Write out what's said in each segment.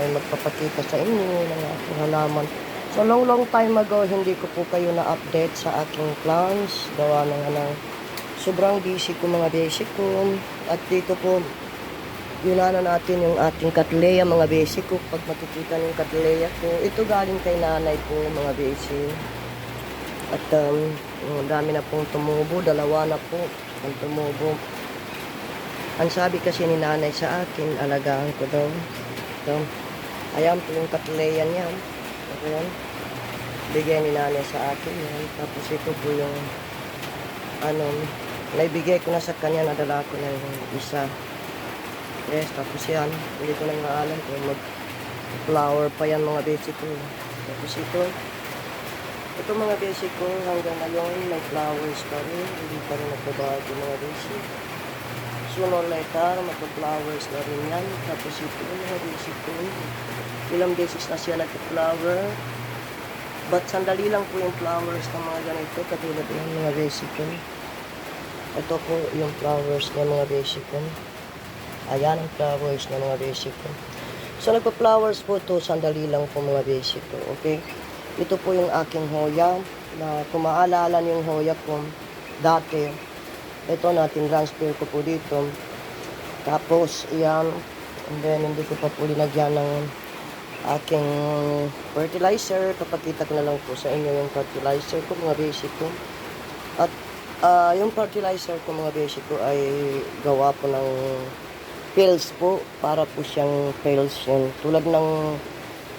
ay magpapakita sa inyo ng aking halaman. So long long time ago, hindi ko po kayo na-update sa aking plants. Gawa ng ano, sobrang busy ko mga basic ko. At dito po, yunanan natin yung ating katleya mga basic ko. Pag makikita niyo yung katleya ko, ito galing kay nanay po mga basic. At um, dami na pong tumubo, dalawa na po ang tumubo. Ang sabi kasi ni nanay sa akin, alagaan ko daw. Ito. Ayan yung katleya niya. Ayan. Bigay ni nanay sa akin yan. Tapos ito po yung ano, naibigay ko na sa kanya, nadala ko na yung isa. Yes, tapos yan. Hindi ko na nga alam kung mag-flower pa yan mga basic ko. Tapos ito, ito mga basic ko hanggang ngayon may flowers pa rin. Hindi pa rin nagbabago mga basic. Sooner or later, magpa-flowers na rin yan. Tapos basic ko. Ilang beses na siya nagpa-flower. But sandali lang po yung flowers ng mga ganito. Katulad ng mga ko. Ito po yung flowers ng mga ko. Ayan ang flowers ng mga ko. So nagpa-flowers po to sandali lang po mga ko. Okay? Ito po yung aking hoya na kung maalala yung hoya ko dati. Ito natin transfer ko po dito. Tapos yan. And then hindi ko pa po linagyan ng aking fertilizer. Papakita ko na lang po sa inyo yung fertilizer ko mga basic ko. At ah, yung fertilizer ko mga basic ko ay gawa po ng pills po para po siyang pills yun. Tulad ng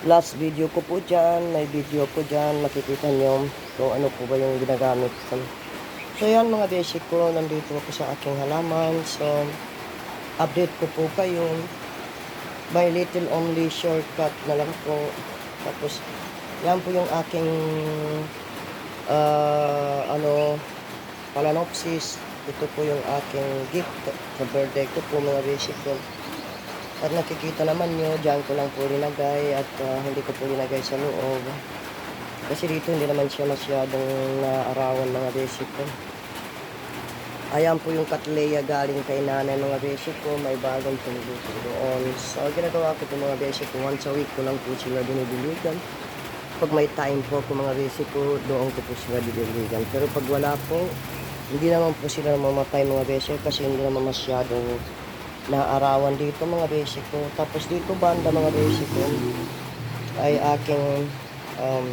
last video ko po dyan, may video po dyan, makikita nyo kung ano po ba yung ginagamit ko. So yan mga basic ko, nandito ako sa aking halaman. So, update ko po kayo. By little only shortcut na lang po. Tapos, yan po yung aking ah, ano, Palanopsis. Ito po yung aking gift sa birthday ko po mga basic ko. At nakikita naman nyo, dyan ko lang po linagay at ah, hindi ko po linagay sa loob. Kasi dito hindi naman siya masyadong naarawan mga basic ko. Ayan po yung katleya galing kay nanay mga basic ko. May bagong tumubuto doon. So ginagawa ko po mga basic ko. Once a week ko lang po sila dinidiligan. Pag may time po ko mga basic ko, doon ko po sila dinidiligan. Pero pag wala po, hindi naman po sila mamatay mga basic kasi hindi naman masyadong naarawan dito mga basic ko. Tapos dito banda mga basic ko ay aking um,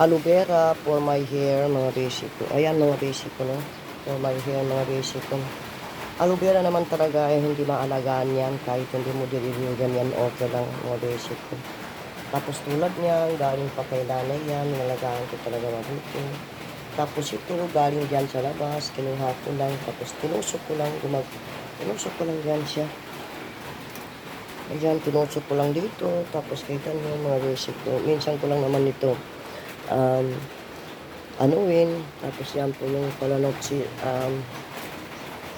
aloe vera for my hair mga basic ko. Ayan mga basic ko no. For my hair mga basic ko. Aloe vera naman talaga ay hindi maalagaan yan kahit hindi mo diligan yan okay lang mga basic ko. Tapos tulad niyan, galing pa kay nanay yan, nalagaan ko talaga mabuti. Tapos ito, galing dyan sa labas, kinuha ko lang, tapos tinusok ko lang, gumag tinusok ko lang dyan siya. Ayan, tinusok ko lang dito, tapos kita nyo mga basic ko. Minsan ko lang naman ito um, anuin, tapos yan po yung palanopsi, um,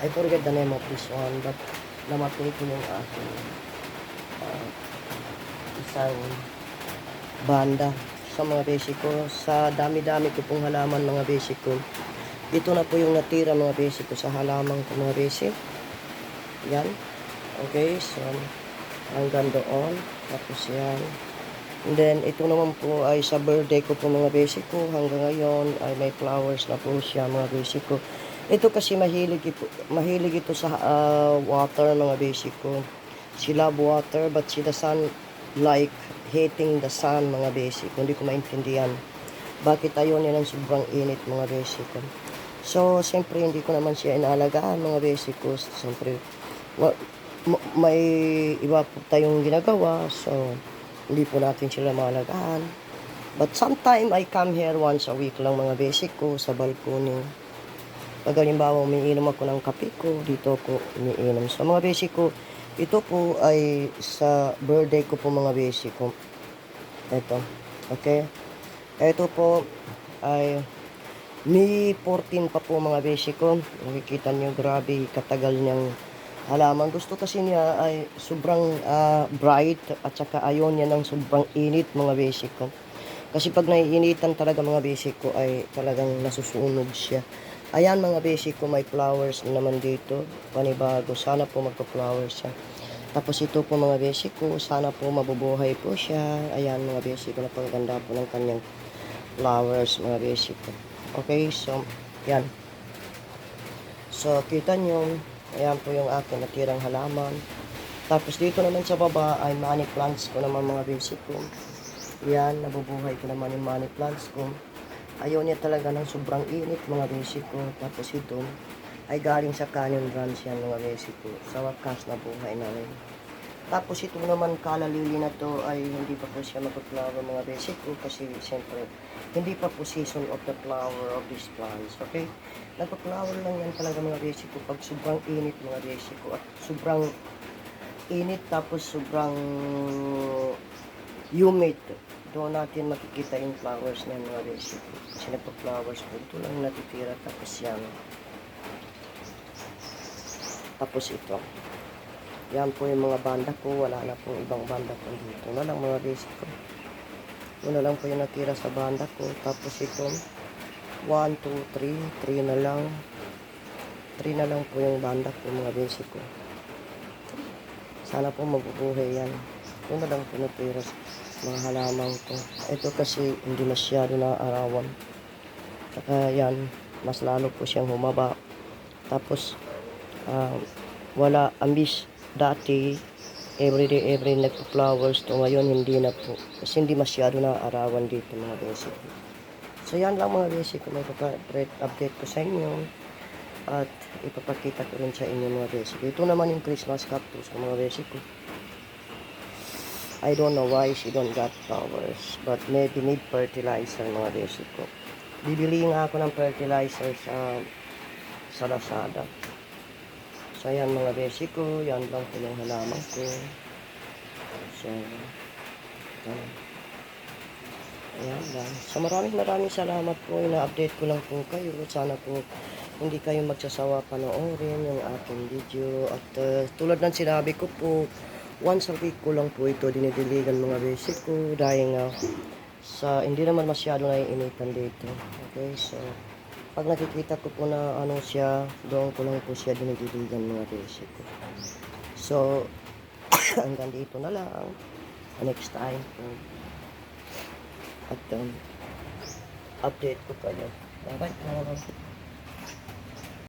I forget the name of this one, but namatay ko yung aking uh, isang banda sa mga basic ko. Sa dami-dami ko pong halaman mga basic ko. Ito na po yung natira mga basic ko sa halaman ko mga basic. Yan. Okay, so hanggang doon. Tapos yan. And then, ito naman po ay sa birthday ko po mga basic ko. Hanggang ngayon ay may flowers na po siya mga basic ko. Ito kasi mahilig ito, mahilig ito sa ah, water mga basic ko. She love water but she doesn't like hating the sun mga basic. Hindi ko maintindihan. Bakit ayaw niya ng sobrang init mga basic ko. So, siyempre hindi ko naman siya inaalagaan mga basic ko. Siyempre, may iba po tayong ginagawa. So, hindi po natin sila maalagaan. But sometime I come here once a week lang mga basic ko sa balcony. Pag halimbawa umiinom ako ng kape ko, dito ako umiinom. So mga basic ko, ito po ay sa birthday ko po mga basic ko. Ito. Okay? Ito po ay May 14 pa po mga basic ko. Nakikita niyo grabe katagal niyang halaman. Gusto kasi niya ay sobrang ah, bright at saka ayaw niya ng sobrang init mga basic ko. Kasi pag naiinitan talaga mga basic ko ay talagang nasusunog siya. Ayan mga basic ko, may flowers na naman dito. Panibago. Sana po magpa-flowers siya. Tapos ito po mga basic ko, sana po mabubuhay po siya. Ayan mga basic ko, napaganda po ng kanyang flowers mga basic ko. Okay, so, yan. So, kita nyo, ayan po yung aking natirang halaman. Tapos dito naman sa baba ay money plants ko naman mga basic ko. Yan, nabubuhay ko naman yung money plants ko. Ayaw niya talaga ng sobrang init mga basic ko. Tapos ito ay galing sa canyon branch yan mga basic ko. Sa wakas na buhay na rin. Tapos ito naman kalalili na to ay hindi pa po siya mag-flower mga basic ko kasi siyempre hindi pa po season of the flower of these plants. Okay? Nagpa-flower lang yan talaga mga basic ko pag sobrang init mga basic ko at sobrang init tapos sobrang humid. Doon natin makikita yung flowers niyan mga basic ko. Kasi nagpa-flowers po. Ito lang natitira tapos yan. Tapos ito. Yan po yung mga banda ko. Wala na pong ibang banda ko dito. na lang mga basic ko. Ito na lang po yung natira sa banda ko. Tapos ito. 1, 2, 3. 3 na lang. 3 na lang po yung banda ko mga basic ko. Sana po mabubuhay yan. Ito na lang po natira sa mga halaman ko. Ito kasi hindi masyado na arawan. Saka yan, mas lalo po siyang humaba. Tapos, ah, wala, ambis, dati, everyday, every nagpo-flowers to. Ngayon, hindi na po. Kasi hindi masyado na arawan dito mga basic. So, yan lang mga basic ko. May update ko sa inyo. At ipapakita ko rin sa inyo mga basic. Ito naman yung Christmas cactus ko mga basic. I don't know why she don't got flowers. But maybe need fertilizer mga basic ko. Bibili nga ako ng fertilizer sa sa Lazada. So, ayan mga basic ko. Yan lang po yung halaman ko. So, yan. Ayan lang. So, maraming maraming salamat po. Ina-update ko lang po kayo. Sana po hindi kayo magsasawa panoorin yung aking video. At uh, tulad ng sinabi ko po, once a week ko lang po ito dinidiligan mga basic ko. Dahil nga sa hindi naman masyado naiinitan dito. Okay, so pag nakikita ko po na ano siya, doon ko lang po siya dinidiligan mga basic ko. So, hanggang dito na lang. Next time po. At um, update ko kayo. Bye-bye.